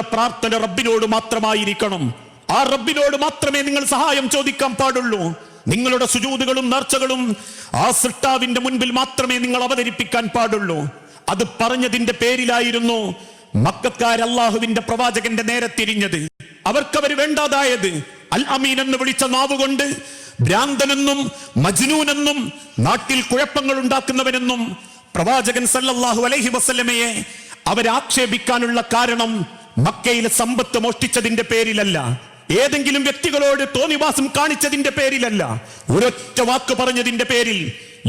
പ്രാർത്ഥന റബ്ബിനോട് മാത്രമായിരിക്കണം. ആ റബ്ബിനോട് മാത്രമേ നിങ്ങൾ സഹായം ചോദിക്കാൻ പാടുള്ളൂ. നിങ്ങളുടെ സുജൂതുകളും നേർച്ചകളും ആ സൃഷ്ടാവിന്റെ മുൻപിൽ മാത്രമേ നിങ്ങൾ അവതരിപ്പിക്കാൻ പാടുള്ളൂ. അത് പറഞ്ഞതിന്റെ പേരിലായിരുന്നു മക്കാർ അള്ളാഹുവിന്റെ പ്രവാചകന്റെ നേരെ തിരിഞ്ഞത്. അവർക്കവർ വേണ്ടാതായത് അൽ അമീൻ എന്ന് വിളിച്ച നാവുകൊണ്ട് ഭ്രാന്തനെന്നും മജ്നൂനെന്നും നാട്ടിൽ കുഴപ്പങ്ങൾ ഉണ്ടാക്കുന്നവനെന്നും പ്രവാചകൻ സല്ലല്ലാഹു അലൈഹി വസല്ലമയെ അവരാക്ഷേപിക്കാനുള്ള കാരണം മക്കയിലെ സമ്പത്ത് മോഷ്ടിച്ചതിന്റെ പേരിലല്ല. ഏതെങ്കിലും വ്യക്തികളോട് തോന്നിവാസം കാണിച്ചതിന്റെ പേരിലല്ല. ഒരൊറ്റ വാക്ക് പറഞ്ഞതിന്റെ പേരിൽ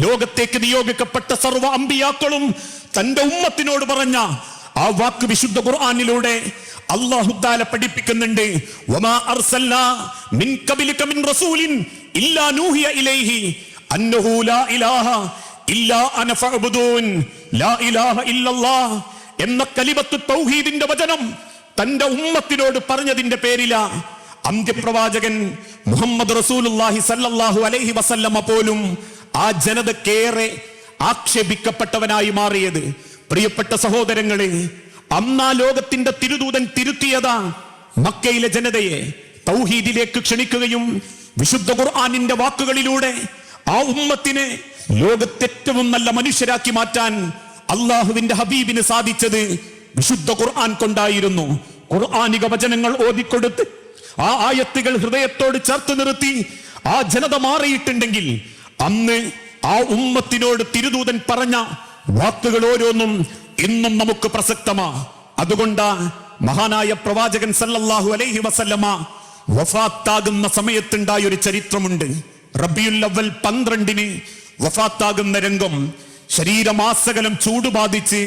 ലോകത്തേക്ക് നിയോഗിക്കപ്പെട്ട സർവ അമ്പിയാക്കളും തന്റെ ഉമ്മത്തിനോട് പറഞ്ഞ ആ വാക്ക് വിശുദ്ധ ഖുർആാനിലൂടെ തആല പഠിപ്പിക്കുന്നുണ്ട്. മിൻ മിൻ റസൂലിൻ ഇല്ലാ നൂഹിയ ഇലൈഹി അന്നഹു ലാ ഇലാഹ അന ലാ ഇലാഹ ഇല്ലല്ലാഹ് എന്ന കലിമത്ത് തൗഹീദിന്റെ വചനം തന്റെ ഉമ്മത്തിനോട് പറഞ്ഞതിന്റെ പേരിലാ അന്ത്യപ്രവാചകൻ മുഹമ്മദ് റസൂലുള്ളാഹി സല്ലല്ലാഹു അലൈഹി വസല്ലമ പോലും ആ ജനതക്കേറെ ആക്ഷേപിക്കപ്പെട്ടവനായി മാറിയത്. പ്രിയപ്പെട്ട സഹോദരങ്ങളെ അന്നാ ലോകത്തിന്റെ തിരുദൂതൻ തിരുത്തിയതാ മക്കയിലെ ജനതയെ തൗഹീദിലേക്ക് ക്ഷണിക്കുകയും വിശുദ്ധ ഖുർആാനിന്റെ വാക്കുകളിലൂടെ ആ ഉമ്മത്തിനെ ലോകത്തേറ്റവും നല്ല മനുഷ്യരാക്കി മാറ്റാൻ അള്ളാഹുവിന്റെ ഹബീബിന് സാധിച്ചത് വിശുദ്ധ ഖുർആൻ കൊണ്ടായിരുന്നു. ഖുർആാനിക വചനങ്ങൾ ഓതിക്കൊടുത്ത് ആ ആയത്തുകൾ ഹൃദയത്തോട് ചേർത്ത് നിർത്തി. ആ ജനത മാറിയിട്ടുണ്ടെങ്കിൽ അന്ന് ആ ഉമ്മത്തിനോട് തിരുദൂതൻ പറഞ്ഞ വാക്കുകൾ ഓരോന്നും ഇന്നും നമുക്ക് പ്രസക്തമാ. അതുകൊണ്ടാ മഹാനായ പ്രവാചകൻ സല്ലല്ലാഹു അലൈഹി വസല്ലമ വഫാത്താകുന്ന സമയത്തുണ്ടായ ഒരു ചരിത്രമുണ്ട്. റബിയുൽ അവൽ പന്ത്രണ്ടിന് വഫാത്താകുന്ന രംഗം ശരീരമാസകലം ചൂടുബാധിച്ച്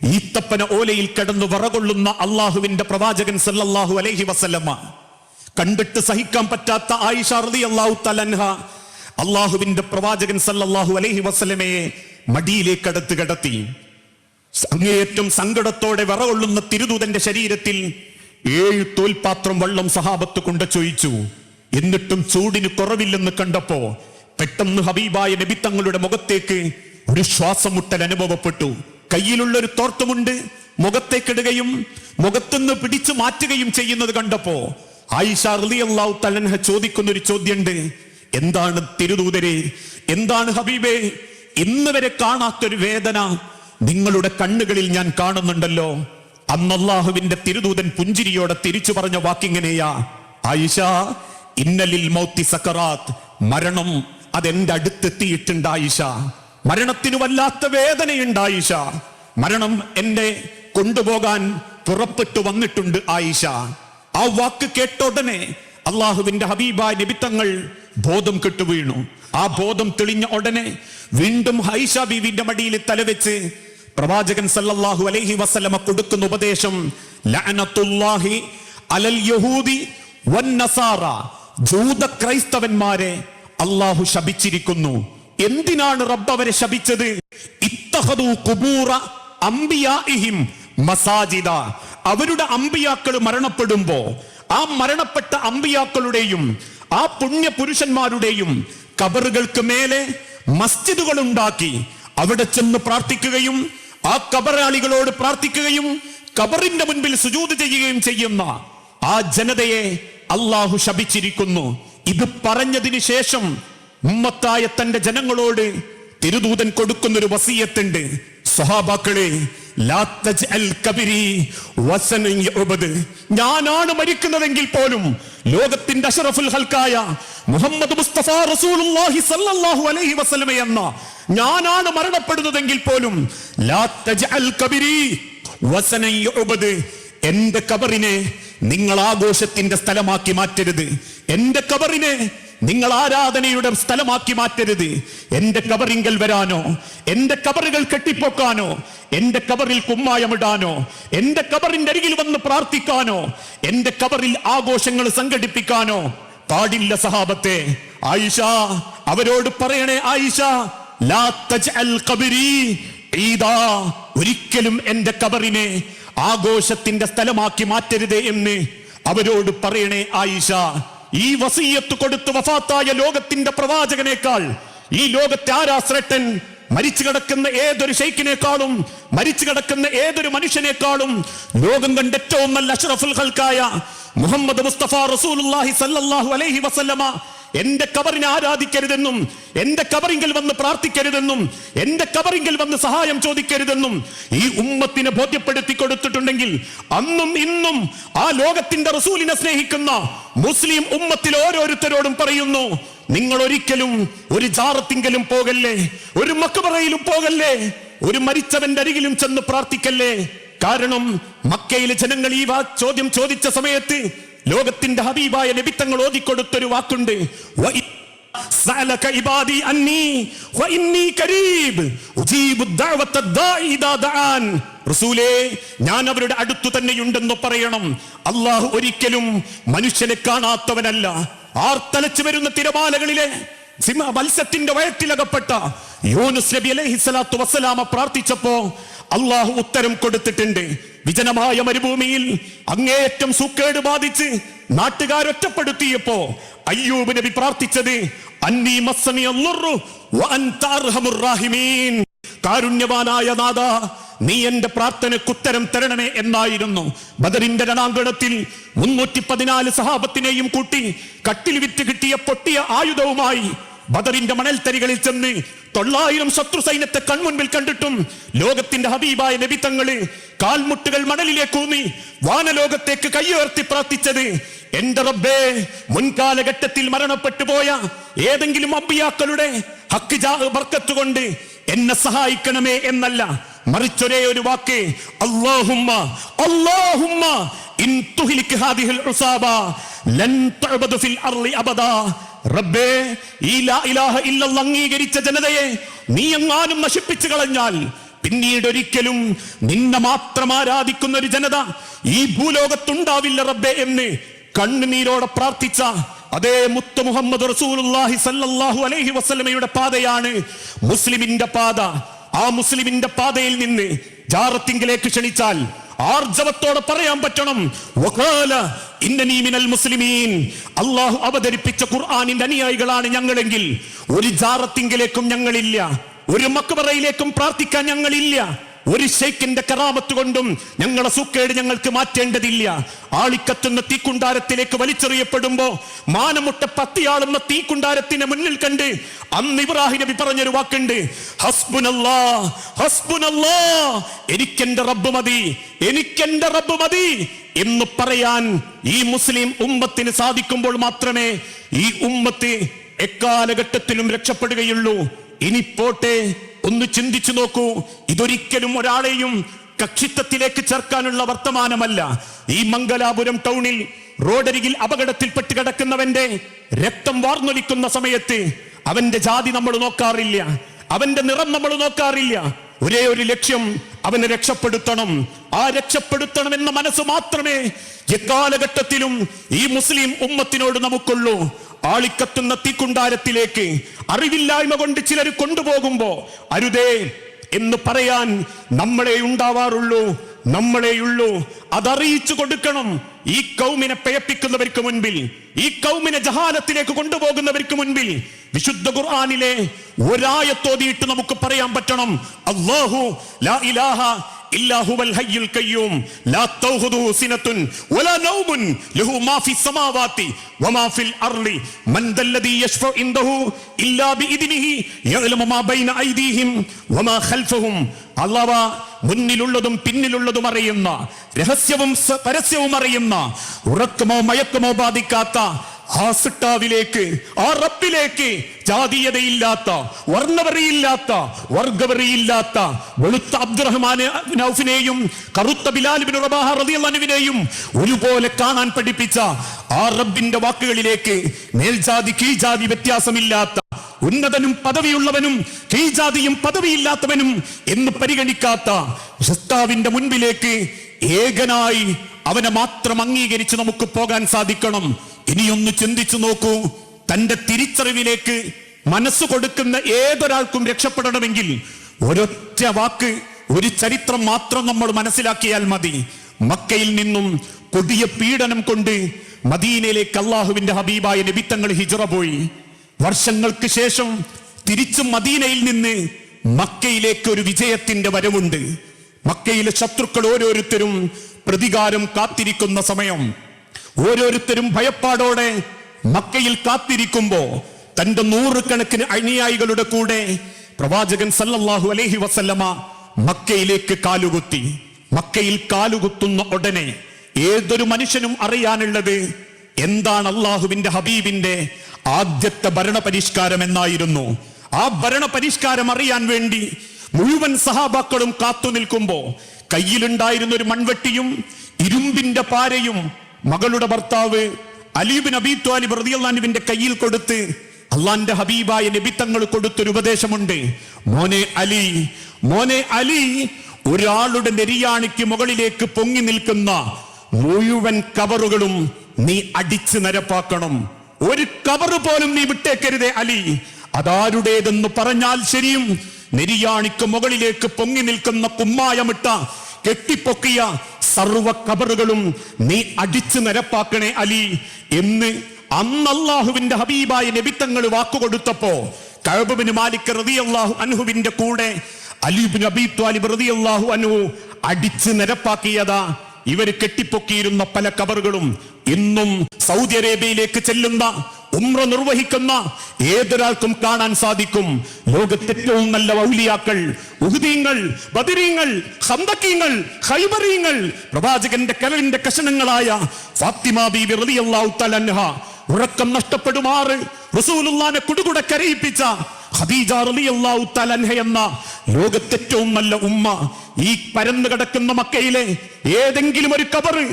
ഈത്തപ്പന ഓലയിൽ കിടന്നു വറകൊള്ളുന്ന അള്ളാഹുവിന്റെ പ്രവാചകൻ സല്ലല്ലാഹു അലൈഹി വസല്ലമ. കണ്ടിട്ട് സഹിക്കാൻ പറ്റാത്ത ആയിഷ റളിയല്ലാഹു തലൻഹ അള്ളാഹുവിന്റെ പ്രവാചകൻ സല്ലല്ലാഹു അലൈഹി വസല്ലമയെ മടിയിലേക്ക് അടുത്ത് കിടത്തി. അങ്ങേയറ്റം സങ്കടത്തോടെ വിറകൊള്ളുന്ന തിരുദൂതന്റെ ശരീരത്തിൽ ഏഴ് തോൽപാത്രം വെള്ളം സഹാബത്ത് കൊണ്ട് ചോദിച്ചു എന്നിട്ടും ചൂടിന് കുറവില്ലെന്ന് കണ്ടപ്പോ പെട്ടെന്ന് ഹബീബായ നബി തങ്ങളുടെ മുഖത്തേക്ക് ഒരു ശ്വാസമുട്ടൽ അനുഭവപ്പെട്ടു. കയ്യിലുള്ള ഒരു തോർത്തുമുണ്ട് മുഖത്തേക്കിടുകയും മുഖത്തുനിന്ന് പിടിച്ചു മാറ്റുകയും ചെയ്യുന്നത് കണ്ടപ്പോ ആയിഷ തലൻഹ ചോദിക്കുന്ന ഒരു ചോദ്യമുണ്ട് എന്താണ് തിരുദൂതരെ? എന്താണ് ഹബീബേ? ഇന്ന് വരെ കാണാത്തൊരു വേദന നിങ്ങളുടെ കണ്ണുകളിൽ ഞാൻ കാണുന്നുണ്ടല്ലോ. അന്നല്ലാഹുവിന്റെ തിരുദൂതൻ പുഞ്ചിരിയോടെ തിരിച്ചു പറഞ്ഞ വാക്കിങ്ങനെയാ. ആയിഷ ഇന്നലിൽ മൗത്തി സക്കറാത്ത് മരണം അതെന്റെ അടുത്തെത്തിയിട്ടുണ്ട് ആയിഷ. മരണത്തിന് വല്ലാത്ത വേദനയുണ്ടായിഷ മരണം എന്നെ കൊണ്ടുപോകാൻ പുറപ്പെട്ടു വന്നിട്ടുണ്ട് ആയിഷ ആ വാക്ക് കേട്ടോടനെ അള്ളാഹുവിന്റെ ഹബീബായ നിബിത്തങ്ങൾ ബോധം കെട്ടു വീണു. ആ ബോധം തെളിഞ്ഞ ഉടനെ വീണ്ടും ഹൈഷ ബീവിന്റെ മടിയിൽ തലവെച്ച് പ്രവാചകൻ സല്ലല്ലാഹു അലൈഹി വസല്ലമ കൊടുക്കുന്ന ഉപദേശം ലഅനത്തുല്ലാഹി അലൽ യഹൂദി ജൂത ക്രൈസ്തവന്മാരെ അള്ളാഹു ശപിച്ചിരിക്കുന്നു. എന്തിനാണ് റബ്ബ് അവരെ ശപിച്ചത്? ഇത്തഹദു കുബൂറ മസാജിദ. അവരുടെ അമ്പിയാക്കൾ മരണപ്പെടുമ്പോ ആ മരണപ്പെട്ട അമ്പിയാക്കളുടെയും ആ പുണ്യ പുരുഷന്മാരുടെയും കബറുകൾക്ക് മേലെ മസ്ജിദുകൾ ഉണ്ടാക്കി അവിടെ ചെന്ന് പ്രാർത്ഥിക്കുകയും ആ കബറാളികളോട് പ്രാർത്ഥിക്കുകയും കബറിന്റെ മുൻപിൽ സുജൂത് ചെയ്യുകയും ചെയ്യുന്ന ആ ജനതയെ അള്ളാഹു ശപിച്ചിരിക്കുന്നു. ഇത് പറഞ്ഞതിന് ശേഷം ഉമ്മത്തായ തന്റെ ജനങ്ങളോട് തിരുദൂതൻ കൊടുക്കുന്ന ഒരു വസീയത്തുണ്ട് സ്വഹാബാക്കളെ. ഞാനാണ് മരിക്കുന്നതെങ്കിൽ പോലും ലോകത്തിന്റെ അഷറഫുൽ ഹൽക്കായ മുഹമ്മദ് മുസ്തഫ റസൂലുള്ളാഹി സല്ലല്ലാഹു അലൈഹി വസല്ലമ എന്ന ഞാനാണ് മരണപ്പെടുന്നതെങ്കിൽ പോലും ലാ തജ്അൽ കബരി വസനൻ യഉബദ്. എന്റെ കബറിനെ നിങ്ങൾ ആഘോഷത്തിന്റെ സ്ഥലമാക്കി മാറ്റരുത് എന്റെ കബറിനെ നിങ്ങൾ ആരാധനയുടെ സ്ഥലമാക്കി മാറ്റരുത്. എന്റെ കബറിങ്കൽ വരാനോ എന്റെ കബറുകൾ കെട്ടിപ്പൊക്കാനോ എന്റെ കബറിൽ കുമ്മായമിടാനോ എന്റെ കബറിന്റെ അരികിൽ വന്ന് പ്രാർത്ഥിക്കാനോ എന്റെ കബറിൽ ആഘോഷങ്ങൾ സംഘടിപ്പിക്കാനോ പാടില്ല സഹാബത്തെ. ആയിഷ അവരോട് പറയണേ ആയിഷ ലാ ഈദാ ഒരിക്കലും എന്റെ കബറിനെ ആഘോഷത്തിന്റെ സ്ഥലമാക്കി മാറ്റരുത് എന്ന് അവരോട് പറയണേ ആയിഷ. ഈ വസീയത്ത് കൊടുത്ത് വഫാത്തായ ലോകത്തിന്റെ പ്രവാചകനേക്കാൾ ഈ ലോകത്തെ ആരാ ശ്രേഷ്ഠൻ മരിച്ചു കിടക്കുന്ന ഏതൊരു ഷെയ്ഖിനേക്കാളും മരിച്ചു കിടക്കുന്ന ഏതൊരു മനുഷ്യനേക്കാളും ലോകം കണ്ട ഏറ്റവും നല്ല അഷ്റഫുൽ ഖൽക്കായ മുഹമ്മദ് മുസ്തഫ റസൂലുള്ളാഹി സല്ലല്ലാഹു അലൈഹി വസല്ലമ എന്റെ കബറിനെ ആരാധിക്കരുതെന്നും എന്റെ കബറിങ്കിൽ വന്ന് പ്രാർത്ഥിക്കരുതെന്നും എന്റെ കബറിങ്കിൽ വന്ന് സഹായം ചോദിക്കരുതെന്നും ഈ ഉമ്മത്തിനെ ബോധ്യപ്പെടുത്തി കൊടുത്തിട്ടുണ്ടെങ്കിൽ അന്നും ഇന്നും ആ ലോകത്തിന്റെ റസൂലിനെ സ്നേഹിക്കുന്ന മുസ്ലിം ഉമ്മത്തിൽ ഓരോരുത്തരോടും പറയുന്നു നിങ്ങൾ ഒരിക്കലും ഒരു ജാറത്തിങ്കലും പോകല്ലേ ഒരു മക്കുപറയിലും പോകല്ലേ ഒരു മരിച്ചവന്റെ അരികിലും ചെന്ന് പ്രാർത്ഥിക്കല്ലേ? കാരണം മക്കയിലെ ജനങ്ങൾ ഈ ചോദ്യം ചോദിച്ച സമയത്ത് ലോകത്തിന്റെ ഹബീബായ നബിത്തങ്ങൾ ഓതിക്കൊടുത്തൊരു വാക്കുണ്ട്. ഞാൻ അവരുടെ അടുത്തു തന്നെയുണ്ടെന്ന് പറയണം. അള്ളാഹു ഒരിക്കലും മനുഷ്യനെ കാണാത്തവനല്ല. ആർത്തലച്ചു വരുന്ന തിരമാലകളിലെ മത്സ്യത്തിന്റെ വയറ്റിലകപ്പെട്ട യൂനുസ് നബി അലൈഹി സ്വലാത്തു വസ്സലാമ പ്രാർത്ഥിച്ചപ്പോ അള്ളാഹു ഉത്തരം കൊടുത്തിട്ടുണ്ട്. വിജനമായ മരുഭൂമിയിൽ അങ്ങേയറ്റം സൂക്കേട് ബാധിച്ച് നാട്ടുകാരൊറ്റപ്പെടുത്തിയപ്പോ അയ്യൂബ് നബി പ്രാർത്ഥിച്ചത് കാരുണ്യവാനായ നാദ നീ എന്റെ പ്രാർത്ഥനയ്ക്ക് ഉത്തരം തരണമേ എന്നായിരുന്നു. ബദറിന്റെ രണാങ്കണത്തിൽ മുന്നൂറ്റി പതിനാല് സഹാബത്തിനെയും കൂട്ടി കട്ടിൽ വിറ്റ് കിട്ടിയ പൊട്ടിയ ആയുധവുമായി ബദറിന്റെ മണൽത്തരികളിൽ ചെന്ന് തൊള്ളായിരം ശത്രു സൈന്യത്തെ കൺമുൻപിൽ കണ്ടിട്ടും ലോകത്തിന്റെ ഹബീബായ നബിത്തങ്ങൾ കാൽമുട്ടുകൾ മണലിലേക്ക് ഊന്നി വാനലോകത്തേക്ക് കയ്യുയർത്തി പ്രാർത്ഥിച്ചത് എന്റെ റബ്ബേ മുൻകാലഘട്ടത്തിൽ മരണപ്പെട്ടു പോയ ഏതെങ്കിലും അമ്പിയാക്കളുടെ ഹക്ക് ബർക്കത്ത് കൊണ്ട് എന്നെ സഹായിക്കണമേ എന്നല്ല. മറിച്ചൊരേ ഒരു വാക്ക് അല്ലാഹുമ്മ അല്ലാഹുമ്മ ഇൻ തുഹ്ലിക് ഹാദിഹിൽ ഉസാബ ലൻ തഅബദു ഫിൽ അർളി അബദാ റബ്ബേ ഇലാഹ അംഗീകരിച്ച ജനതയെ നീ എങ്ങാനും നശിപ്പിച്ചു കളഞ്ഞാൽ പിന്നീട് ഒരിക്കലും നിന്നെ മാത്രം ആരാധിക്കുന്ന ഒരു ജനത ഈ ഭൂലോകത്തുണ്ടാവില്ല റബ്ബേ എന്ന് കണ്ണുനീരോടെ പ്രാർത്ഥിച്ച അതേ മുത്ത മുഹമ്മദ് റസൂലുള്ളാഹി സല്ലല്ലാഹു അലൈഹി വസല്ലമയുടെ പാതയാണ് മുസ്ലിമിന്റെ പാത. ആ മുസ്ലിമിന്റെ പാതയിൽ നിന്ന് ജാറത്തിങ്കിലേക്ക് ക്ഷണിച്ചാൽ ആർജവത്തോടെ പറയാൻ പറ്റണം. മുസ്ലിമീൻ. അള്ളാഹു അവതരിപ്പിച്ച ഖുർആനിന്റെ അനുയായികളാണ് ഞങ്ങളെങ്കിൽ. ഒരു ജാറത്തിങ്കിലേക്കും ഞങ്ങളില്ല. ഒരു മക്ബറയിലേക്കും പ്രാർത്ഥിക്കാൻ ഞങ്ങളില്ല. ഒരു ഷെയ്ക്കിന്റെ കറാമത്ത് കൊണ്ടും ഞങ്ങളെ സുക്കേട് ഞങ്ങൾക്ക് മാറ്റേണ്ടതില്ല. ആളിക്കത്തുന്ന തീക്കുണ്ടാരത്തിലേക്ക് വലിച്ചെറിയപ്പെടുമ്പോ മാനമുട്ട പത്തിയാളുന്ന തീക്കുണ്ടാരത്തിന് മുന്നിൽ കണ്ട് അന്ന് ഇബ്രാഹിം നബി പറഞ്ഞൊരു വാക്കുണ്ട് എനിക്കെന്റെ റബ്ബ് മതി എനിക്കെന്റെ റബ്ബ് മതി എന്ന് പറയാൻ ഈ മുസ്ലിം ഉമ്മത്തിന് സാധിക്കുമ്പോൾ മാത്രമേ ഈ ഉമ്മത്ത് എക്കാലഘട്ടത്തിലും രക്ഷപ്പെടുകയുള്ളൂ. ഇനി പോട്ടെ ഒന്ന് ചിന്തിച്ചു നോക്കൂ. ഇതൊരിക്കലും ഒരാളെയും കക്ഷിത്വത്തിലേക്ക് ചേർക്കാനുള്ള വർത്തമാനമല്ല. ഈ മംഗലാപുരം ടൗണിൽ റോഡരികിൽ അപകടത്തിൽപ്പെട്ട് കിടക്കുന്നവന്റെ രക്തം വാർന്നൊലിക്കുന്ന സമയത്ത് അവന്റെ ജാതി നമ്മൾ നോക്കാറില്ല. അവന്റെ നിറം നമ്മൾ നോക്കാറില്ല. ഒരേ ഒരു ലക്ഷ്യം അവനെ രക്ഷപ്പെടുത്തണം. ആ രക്ഷപ്പെടുത്തണം എന്ന മനസ്സ് മാത്രമേ എക്കാലഘട്ടത്തിലും ഈ മുസ്ലിം ഉമ്മത്തിനോട് നമുക്കുള്ളൂ. ആളിക്കത്തുന്ന തീക്കുണ്ടാരത്തിലേക്ക് അറിവില്ലായ്മ കൊണ്ട് ചിലർ കൊണ്ടുപോകുമ്പോ അരുതേ എന്ന് പറയാൻ നമ്മളെ ഉണ്ടാവാറുള്ളൂ നമ്മളെയുള്ളൂ അതറിയിച്ചു കൊടുക്കണം. ഈ കൗമിനെ പേപ്പിക്കുന്നവർക്ക് മുൻപിൽ ഈ കൗമിനെ ജഹാലത്തിലേക്ക് കൊണ്ടുപോകുന്നവർക്ക് മുൻപിൽ വിശുദ്ധ ഖുർആാനിലെ ഒരായത്തോതിയിട്ട് നമുക്ക് പറയാൻ പറ്റണം. അള്ളാഹു ലാ ഇലാഹ ഇല്ലാഹുവൽ ഹയ്യുൽ കയ്യൂം ലാ തൗഹുദുഹു സിനതുൻ വലാ നൗമുൻ ലഹു മാ ഫിസ് സമാവാതി വമാ ഫിൽ അർളി. മൻ ദല്ലദി യശ്ഫഉ ഇല്ലാ ബിഇദ്നിഹി യഅലമു മാ ബൈന ഐദീഹിം വമാ ഖൽഫഹും. അല്ലാഹ മുന്നിലുള്ളതും പിന്നിലുള്ളതും അറിയുന്ന രഹസ്യവും പരസ്യവും അറിയുന്ന ഉറക്കമോ മയക്കമോ ബാധിക്കാത്ത ആ സിട്ടാവിലേക്ക് ആ റബ്ബിലേക്ക് ജാതീയതയില്ലാത്ത വർണവറിയില്ലാത്ത വർഗവറിയില്ലാത്ത വെളുത്ത അബ്ദുറഹ്മാൻ നൗഫിനെയും കറുത്ത ബിലാൽ ബിൻ റബാഹ റളിയല്ലാഹുവിനെയും ഒരുപോലെ കാണാൻ പഠിപ്പിച്ച ആ റബ്ബിന്റെ വാക്കുകളിലേക്ക് മേൽജാതി കീഴ്ജാതി വ്യത്യാസമില്ലാത്ത ഉന്നതനും പദവിയുള്ളവനും കീഴ്ജാതിയും പദവിയില്ലാത്തവനും എന്ന് പരിഗണിക്കാത്ത ഷസ്താവിന്റെ മുൻപിലേക്ക് ഏകനായി അവനെ മാത്രം അംഗീകരിച്ച് നമുക്ക് പോകാൻ സാധിക്കണം. ഇനിയൊന്ന് ചിന്തിച്ചു നോക്കൂ. തന്റെ തിരിച്ചറിവിലേക്ക് മനസ്സ് കൊടുക്കുന്ന ഏതൊരാൾക്കും രക്ഷപ്പെടണമെങ്കിൽ ഒരൊറ്റ വാക്ക് ഒരു ചരിത്രം മാത്രം നമ്മൾ മനസ്സിലാക്കിയാൽ മതി. മക്കയിൽ നിന്നും കൊടിയ പീഡനം കൊണ്ട് മദീനയിലേക്ക് അള്ളാഹുവിന്റെ ഹബീബായ നബിത്തങ്ങൾ ഹിജറ പോയി. വർഷങ്ങൾക്ക് ശേഷം തിരിച്ചും മദീനയിൽ നിന്ന് മക്കയിലേക്ക് ഒരു വിജയത്തിന്റെ വരവുണ്ട്. മക്കയിലെ ശത്രുക്കൾ ഓരോരുത്തരും പ്രതികാരം കാത്തിരിക്കുന്ന സമയം. ഓരോരുത്തരും ഭയപ്പാടോടെ മക്കയിൽ കാത്തിരിക്കുമ്പോ തന്റെ നൂറുകണക്കിന് അനുയായികളുടെ കൂടെ പ്രവാചകൻ സല്ലല്ലാഹു അലൈഹി വസല്ലമ മക്കയിലേക്ക് കാലുകുത്തി. മക്കയിൽ കാലുകുത്തുന്ന ഉടനെ ഏതൊരു മനുഷ്യനും അറിയാനുള്ളത് എന്താണ് അള്ളാഹുവിന്റെ ഹബീബിന്റെ ആദ്യത്തെ ഭരണ പരിഷ്കാരം എന്നായിരുന്നു. ആ ഭരണപരിഷ്കാരം അറിയാൻ വേണ്ടി മുഴുവൻ സഹാബാക്കളും കാത്തു നിൽക്കുമ്പോ കയ്യിലുണ്ടായിരുന്ന ഒരു മൺവെട്ടിയും ഇരുമ്പിന്റെ പാരയും മകളുടെ ഭർത്താവ് അലീബിൻ അബി ത്വാലിബ് റളിയല്ലാഹുവിന്റെ കയ്യിൽ കൊടുത്ത് അള്ളാന്റെ ഹബീബായ നിബിത്തങ്ങൾ കൊടുത്തൊരു ഉപദേശമുണ്ട്. മോനെ അലി മോനെ അലി ഒരാളുടെ നെരിയാണിക്ക് മുകളിലേക്ക് പൊങ്ങി നിൽക്കുന്ന മുഴുവൻ കവറുകളും നീ അടിച്ചു നിരപ്പാക്കണം. ഒരു കവറ് പോലും നീ വിട്ടേക്കരുതേ അലി. അതാരുടേതെന്ന് പറഞ്ഞാൽ ശരിയും നെരിയാണിക്ക് മുകളിലേക്ക് പൊങ്ങി നിൽക്കുന്ന കുമ്മായമിട്ട കെട്ടിപ്പൊക്കിയ സർവ കബറുകളും നീ അടിച്ചു നിരപ്പാക്കണേ അലി എന്ന് അന്ന് അള്ളാഹുവിന്റെ ഹബീബായ നബിത്തങ്ങൾ വാക്കുകൊടുത്തപ്പോ കഴബിന് മാലിക് റളിയല്ലാഹു അൻഹുവിന്റെ കൂടെ അലിബിൻ അബി ത്വാലിബ് റളിയല്ലാഹു അൻഹു അടിച്ചു നിരപ്പാക്കിയതാ. ഇവർ കെട്ടിപ്പൊക്കിയിരുന്ന പല കബറുകളും ഇന്നും സൗദി അറേബ്യയിലേക്ക് ചെല്ലുന്ന ഉമ്ര നിർവഹിക്കുന്ന ഏതൊരാൾക്കും കാണാൻ സാധിക്കും. ലോകത്തെ ഏറ്റവും നല്ല വൗലിയാക്കൾ ഉഹുദീങ്ങൾ ബദിരീങ്ങൾ ഹന്തക്കീങ്ങൾ ഹൈബറീങ്ങൾ പ്രവാചകന്റെ കരളിന്റെ കഷണങ്ങളായ ഫാത്തിമ ബീബി റളിയല്ലാഹു തആല അൻഹ ഉറക്കം നഷ്ടപ്പെടുമാറ്. റസൂലുള്ളാനെ കുടുകുട കരയിപ്പിച്ച എന്ന ലോകത്തെ ഏറ്റവും നല്ല ഉമ്മ ഈ പരന്നു കിടക്കുന്ന മക്കയിലെ ഏതെങ്കിലും ഒരു കബറ്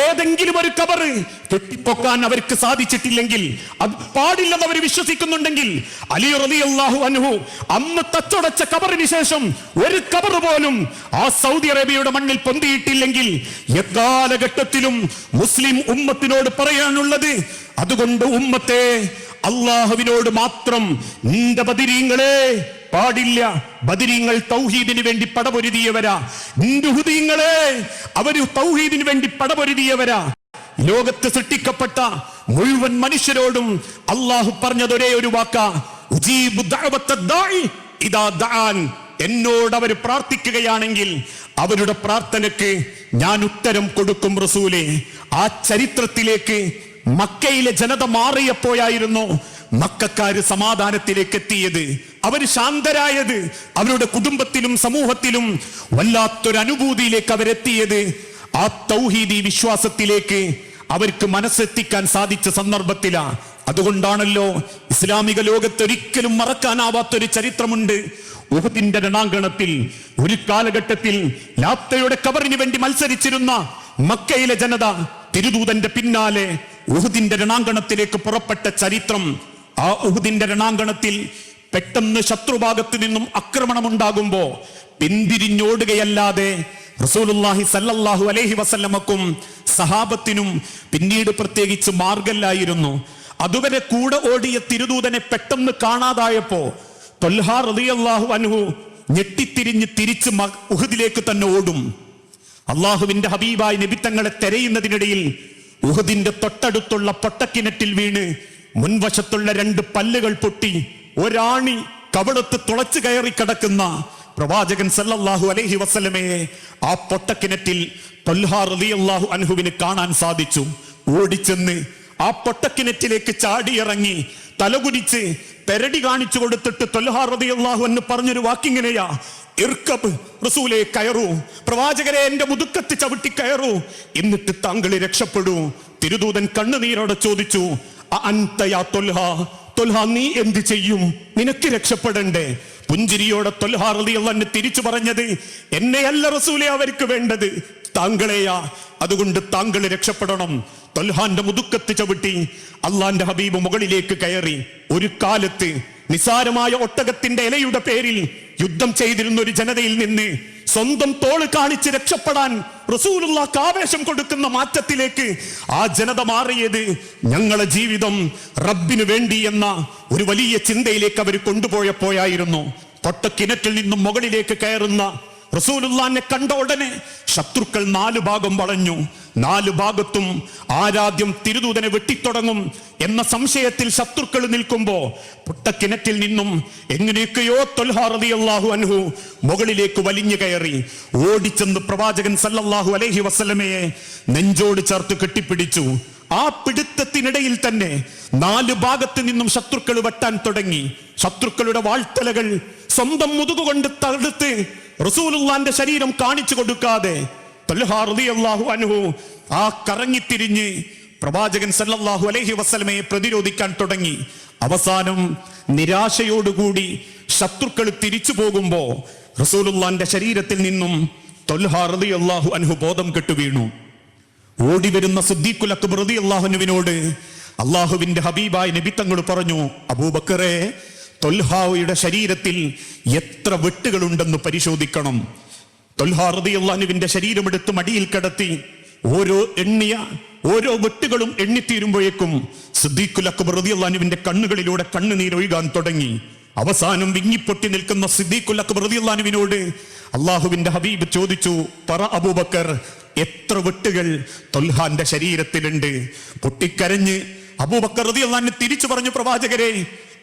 ഏതെങ്കിലും ഒരു കബറ് കെട്ടിപ്പൊക്കാൻ അവർക്ക് സാധിച്ചിട്ടില്ലെങ്കിൽ അത് പാടില്ലെന്ന് അവർ വിശ്വസിക്കുന്നുണ്ടെങ്കിൽ അലി റലി അള്ളാഹു അനുഹു അന്ന് തച്ചുടച്ച കബറിന് ശേഷം ഒരു കബറ് പോലും ആ സൗദി അറേബ്യയുടെ മണ്ണിൽ പൊന്തിയിട്ടില്ലെങ്കിൽ എക്കാലഘട്ടത്തിലും മുസ്ലിം ഉമ്മത്തിനോട് പറയാനുള്ളത് അതുകൊണ്ട് ഉമ്മത്തെ അള്ളാഹുവിനോട് മാത്രം നിന്റെ ബദിരീങ്ങളെ പാടില്ല. ബദിരീങ്ങൾ തൗഹീദിന് വേണ്ടി പടപൊരുതിയവരാ. നിന്റെ ഹുദീങ്ങളെ അവർ തൗഹീദിന് വേണ്ടി പടപൊരുതിയവരാ. ലോകത്ത് സൃഷ്ടിക്കപ്പെട്ട മുഴുവൻ മനുഷ്യരോടും അള്ളാഹു പറഞ്ഞത് ഒരേ ഒരു വാക്ക. എന്നോട് അവർ പ്രാർത്ഥിക്കുകയാണെങ്കിൽ അവരുടെ പ്രാർത്ഥനയ്ക്ക് ഞാൻ ഉത്തരം കൊടുക്കും റസൂലെ. ആ ചരിത്രത്തിലേക്ക് മക്കയിലെ ജനത മാറിയപ്പോഴായിരുന്നു മക്കാര് സമാധാനത്തിലേക്ക് എത്തിയത്. അവർ ശാന്തരായത് അവരുടെ കുടുംബത്തിലും സമൂഹത്തിലും വല്ലാത്തൊരു അനുഭൂതിയിലേക്ക് അവരെത്തിയത്. ആ തൗഹീദി വിശ്വാസത്തിലേക്ക് അവർക്ക് മനസ്സെത്തിക്കാൻ സാധിച്ച സന്ദർഭത്തിലാണ് അതുകൊണ്ടാണല്ലോ ഇസ്ലാമിക ലോകത്ത് ഒരിക്കലും മറക്കാനാവാത്തൊരു ചരിത്രമുണ്ട്. ഊഹത്തിന്റെ രണാങ്കണത്തിൽ ഒരു കാലഘട്ടത്തിൽ ലാത്തയുടെ കബറിന് വേണ്ടി മത്സരിച്ചിരുന്ന മക്കയിലെ ജനത തിരുദൂതന്റെ പിന്നാലെ ഉഹദിന്റെ രണാങ്കണത്തിലേക്ക് പുറപ്പെട്ട ചരിത്രം ആ ഉഹുദിന്റെ രണാങ്കണത്തിൽ പെട്ടെന്ന് ശത്രുഭാഗത്തു നിന്നും ആക്രമണം ആക്രമണമുണ്ടാകുമ്പോ പിന്തിരിഞ്ഞോടുകയല്ലാതെ റസൂലുള്ളാഹി സല്ലല്ലാഹു അലൈഹി വസല്ലമക്കും സഹാബത്തിനും പിന്നീട് പ്രത്യേകിച്ച് മാർഗല്ലായിരുന്നു. അതുവരെ കൂടെ ഓടിയ തിരുദൂതനെ പെട്ടെന്ന് കാണാതായപ്പോ തൊൽഹാ റളിയല്ലാഹു അൻഹു ഞെട്ടിത്തിരിഞ്ഞ് തിരിച്ച് ഉഹദിലേക്ക് തന്നെ ഓടും. അള്ളാഹുവിന്റെ ഹബീബായി നിബിത്തങ്ങളെ തെരയുന്നതിനിടയിൽ ഉഹദിന്റെ തൊട്ടടുത്തുള്ള പൊട്ടക്കിണറ്റിൽ വീണ് മുൻവശത്തുള്ള രണ്ട് പല്ലുകൾ പൊട്ടി ഒരാണി കവളത്ത് തുളച്ചു കയറി കിടക്കുന്ന പ്രവാചകൻ സല്ലല്ലാഹു അലൈഹി വസല്ലമയെ ആ പൊട്ടക്കിണറ്റിൽ തൊൽഹാ റളിയല്ലാഹു അൻഹുവിന് കാണാൻ സാധിച്ചു. ഓടിച്ചെന്ന് ആ പൊട്ടക്കിണറ്റിലേക്ക് ചാടിയിറങ്ങി തലകുനിച്ച് പെരടി കാണിച്ചു കൊടുത്തിട്ട് റളിയല്ലാഹു എന്ന് പറഞ്ഞൊരു വാക്കിങ്ങനെയാ ഇർക്കബ് റസൂലെ കയറൂ. പ്രവാചകരെ എന്റെ മുതുക്കത്ത് ചവിട്ടി കയറൂ. എന്നിട്ട് താങ്കൾ രക്ഷപ്പെടൂ. തിരുദൂതൻ കണ്ണുനീരോടെ ചോദിച്ചു "അ അൻത യാ തൊൽഹ? തൊൽഹ നീ എന്ത് ചെയ്യും? നിനക്ക് രക്ഷപ്പെടണ്ടേ? പുഞ്ചിരിയോടെ തൊൽഹ റളിയല്ലാഹു തിരിച്ചു പറഞ്ഞത് എന്നെയല്ല റസൂലെ അവർക്ക് വേണ്ടത്. താങ്കളെയാ അതുകൊണ്ട് താങ്കൾ രക്ഷപ്പെടണം. തൊൽഹാന്റെ മുതുക്കത്ത് ചവിട്ടി അള്ളാന്റെ ഹബീബ് മുകളിലേക്ക് കയറി. ഒരു കാലത്ത് നിസാരമായ ഒട്ടകത്തിന്റെ ഇലയുടെ പേരിൽ യുദ്ധം ചെയ്തിരുന്ന ഒരു ജനതയിൽ നിന്ന് സ്വന്തം തോൾ കാണിച്ച് രക്ഷപ്പെടാൻ റസൂലുള്ളാക്ക് ആവേശം കൊടുക്കുന്ന മാറ്റത്തിലേക്ക് ആ ജനത മാറിയത് ഞങ്ങളെ ജീവിതം റബ്ബിനു വേണ്ടി എന്ന ഒരു വലിയ ചിന്തയിലേക്ക് അവർ കൊണ്ടുപോയപ്പോയായിരുന്നു കൊട്ടക്കിണറ്റിൽ നിന്നും മുകളിലേക്ക് കയറുന്ന റസൂലുള്ളാനെ കണ്ട ഉടനെ ശത്രുക്കൾ നാലു ഭാഗം വളഞ്ഞു. നാലു ഭാഗത്തും ആരാദ്യം തിരുദൂതനെ വെട്ടിത്തുടങ്ങും എന്ന സംശയത്തിൽ ശത്രുക്കൾ നിൽക്കുമ്പോ പുട്ടക്കിണറ്റിൽ നിന്നും എങ്ങനെയൊക്കെയോ തൊൽഹാറതിയല്ലാഹു അൻഹു മുകളിലേക്ക് വലിഞ്ഞു കയറി. ഓടിച്ചെന്ന് പ്രവാചകൻ സല്ലല്ലാഹു അലൈഹി വസ്ലമയെ നെഞ്ചോട് ചേർത്ത് കെട്ടിപ്പിടിച്ചു. ആ പിടുത്തത്തിനിടയിൽ തന്നെ നാല് ഭാഗത്ത് നിന്നും ശത്രുക്കൾ വെട്ടാൻ തുടങ്ങി. ശത്രുക്കളുടെ വാഴ്ത്തലകൾ സ്വന്തം മുതുകുകൊണ്ട് തടുത്ത് റസൂലുള്ളാന്റെ ശരീരം കാണിച്ചു കൊടുക്കാതെ അൻഹു ആ കറങ്ങിത്തിരിഞ്ഞ് പ്രവാചകൻ സല്ലല്ലാഹു അലൈഹി വസല്ലമയെ പ്രതിരോധിക്കാൻ തുടങ്ങി. അവസാനം നിരാശയോടുകൂടി ശത്രുക്കൾ തിരിച്ചു പോകുമ്പോ റസൂലുള്ളാന്റെ ശരീരത്തിൽ നിന്നും ത്വൽഹാ റളിയല്ലാഹു അൻഹു ബോധം കെട്ടു വീണു. ഓടി വരുന്ന സുദ്ദീഖുൽ അക്ബർ റളിയല്ലാഹുവിനോട് അള്ളാഹുവിന്റെ ഹബീബായ നബിത്തങ്ങൾ പറഞ്ഞു അബൂബക്കറെ തൊൽഹായുടെ ശരീരത്തിൽ എത്ര വെട്ടുകളുണ്ടെന്ന് പരിശോധിക്കണം. തൊൽഹാ ശരീരം ശരീരമെടുത്ത് മടിയിൽ കിടത്തി ഓരോ എണ്ണിയ ഓരോ വെട്ടുകളും എണ്ണിത്തീരുമ്പോഴേക്കും സിദ്ദീഖുൽ അക്ബർ റളിയല്ലാഹുവിന്റെ കണ്ണുകളിലൂടെ കണ്ണുനീരൊഴുകാൻ തുടങ്ങി. അവസാനം വിങ്ങിപ്പൊട്ടി നിൽക്കുന്ന സിദ്ദീഖുൽ അക്ബർ റളിയല്ലാഹുവിനോട് അള്ളാഹുവിന്റെ ഹബീബ് ചോദിച്ചു പറ അബൂബക്കർ എത്ര വെട്ടുകൾ തൊൽഹാന്റെ ശരീരത്തിലുണ്ട്? പൊട്ടിക്കരഞ്ഞ് അബൂബക്കർ റളിയല്ലാഹു തിരിച്ചു പറഞ്ഞു പ്രവാചകരെ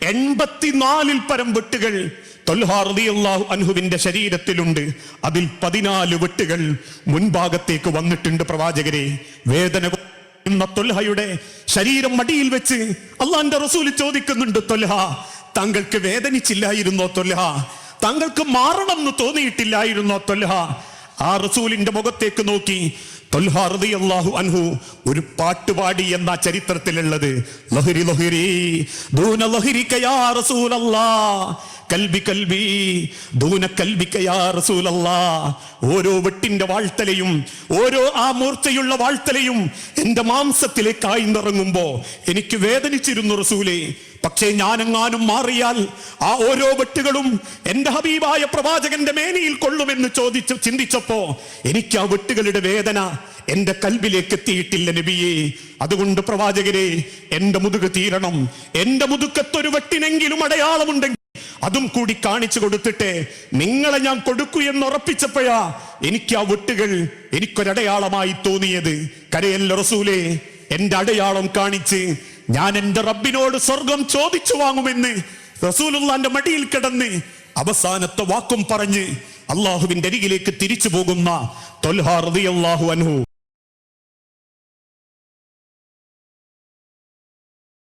എൺപത്തിനാലിൽ പരം വെട്ടുകൾ തൊൽഹാ റളിയല്ലാഹു അൻഹുവിന്റെ ശരീരത്തിലുണ്ട്. അതിൽ പതിനാല് വെട്ടുകൾ മുൻഭാഗത്തേക്ക് വന്നിട്ടുണ്ട് പ്രവാചകരെ. വേദന തൊൽഹയുടെ ശരീരം മടിയിൽ വെച്ച് അള്ളാന്റെ റസൂൽ ചോദിക്കുന്നുണ്ട് തൊൽഹ താങ്കൾക്ക് വേദനിച്ചില്ലായിരുന്നോ തൊൽഹ? താങ്കൾക്ക് മാറണം എന്ന് തോന്നിയിട്ടില്ലായിരുന്നോ തൊൽഹ? ആ റസൂലിന്റെ മുഖത്തേക്ക് നോക്കി തൊൽഹ റളിയല്ലാഹു അൻഹു ഒരു പാട്ടുപാടി എന്ന ചരിത്രത്തിലുള്ളത്. ലഹരി ലഹരി ദൂന ലഹരിക്കയാ റസൂലല്ലാ കൽബി കൽബി ദൂന കൽബിക്കയാ റസൂലല്ലാ. ഓരോ വെട്ടിന്റെ വാഴ്ത്തലയും ഓരോ ആ മൂർച്ചയുള്ള വാഴ്ത്തലയും എന്റെ മാംസത്തിലേക്കായി നിറങ്ങുമ്പോ എനിക്ക് വേദനിച്ചിരുന്നു റസൂലേ. പക്ഷേ ഞാനെങ്ങാനും മാറിയാൽ ആ ഓരോ വെട്ടുകളും എന്റെ ഹബീബായ പ്രവാചകന്റെ മേനിയിൽ കൊള്ളുമെന്ന് ചോദിച്ചു ചിന്തിച്ചപ്പോ എനിക്ക് ആ വെട്ടുകളുടെ വേദന എന്റെ കൽബിലേക്ക് എത്തിയിട്ടില്ല നബിയെ. അതുകൊണ്ട് പ്രവാചകരെ എന്റെ മുതുക് തീരണം. എന്റെ മുതുക്കത്തൊരു വെട്ടിനെങ്കിലും അടയാളമുണ്ടെങ്കിൽ അതും കൂടി കാണിച്ചു കൊടുത്തിട്ട് നിങ്ങളെ ഞാൻ കൊടുക്കൂ എന്ന് ഉറപ്പിച്ചപ്പോഴാ എനിക്ക് ആ വെട്ടുകൾ എനിക്കൊരടയാളമായി തോന്നിയത്. കരയല്ല റസൂലെ എന്റെ അടയാളം കാണിച്ച് ഞാൻ എന്റെ റബ്ബിനോട് സ്വർഗം ചോദിച്ചു വാങ്ങുമെന്ന് റസൂലുള്ളാന്റെ മടിയിൽ കിടന്ന് അവസാനത്തെ വാക്കും പറഞ്ഞ് അള്ളാഹുവിന്റെ അരികിലേക്ക് തിരിച്ചു പോകുന്ന തൊൽഹാ റളിയല്ലാഹു അൻഹു.